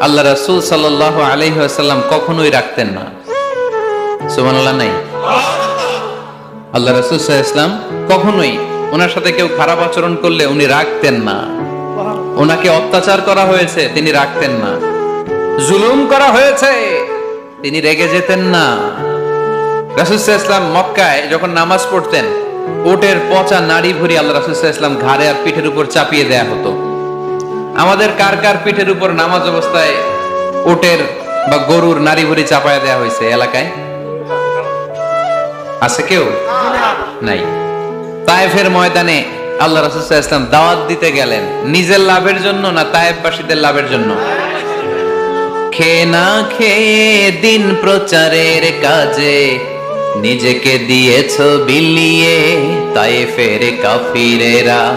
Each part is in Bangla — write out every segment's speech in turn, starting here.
আল্লাহ রাসূল সাল্লাল্লাহু আলাইহি কখনোই রাখতেন না। সুবহানাল্লাহ, নাই? আল্লাহ রাসূল ওয়াসাল্লাম কখনোই ওনার সাথে কেউ খারাপ আচরণ করলে উনি রাখতেন না। ওনাকে অত্যাচার করা হয়েছে, তিনি রাখতেন না। জুলুম করা হয়েছে, তিনি রেগে যেতেন না। রাসুসাহ মক্কায় যখন নামাজ পড়তেন ওটের পচা নাড়ি ভরি আল্লাহ রাসুসাহ ঘাড়ে আর পিঠের উপর চাপিয়ে দেয়া হতো। আমাদের কার কার পিঠের উপর নামাজ অবস্থায় ওটের বা গরুর নারী ভরি চাপায় দেয়া হয়েছে এলাকায়? আছে কেউ? নাই। তায়েফের ময়দানে আল্লাহ রাসুসাহ ইসলাম দাওয়াত দিতে গেলেন। নিজের লাভের জন্য না তায়েফবাসীদের লাভের জন্য? খেয়ে না খেয়ে দিন প্রচারের কাজে নিজেকে দিয়েছ বিলিয়ে তাই ফেরে কাফিরেরা।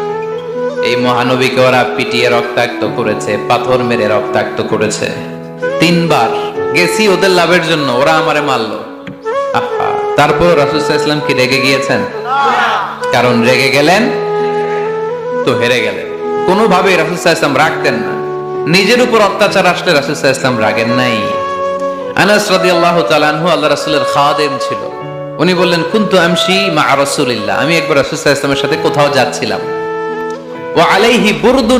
এই মহানবীকে ওরা পিটিয়ে রক্তাক্ত করেছে, পাথর মেরে রক্তাক্ত করেছে। তিনবার গেছি ওদের লাভের জন্য, ওরা আমারে মারলো। তারপর রাসুল ইসলাম কি রেগে গিয়েছেন? কারণ রেগে গেলেন তো হেরে গেলেন। কোনোভাবে রাসুল ইসলাম রাখতেন না। নিজের উপর অত্যাচার আসলে রাসুল ইসলাম রাগেন নাই। ছিল। উনি বললেন, কুনতু আমি একবার রাসূল সাল্লাল্লাহু আলাইহি ওয়াসাল্লামের সাথে কোথাও যাচ্ছিলাম। ওয়া আলাইহি বুরদুন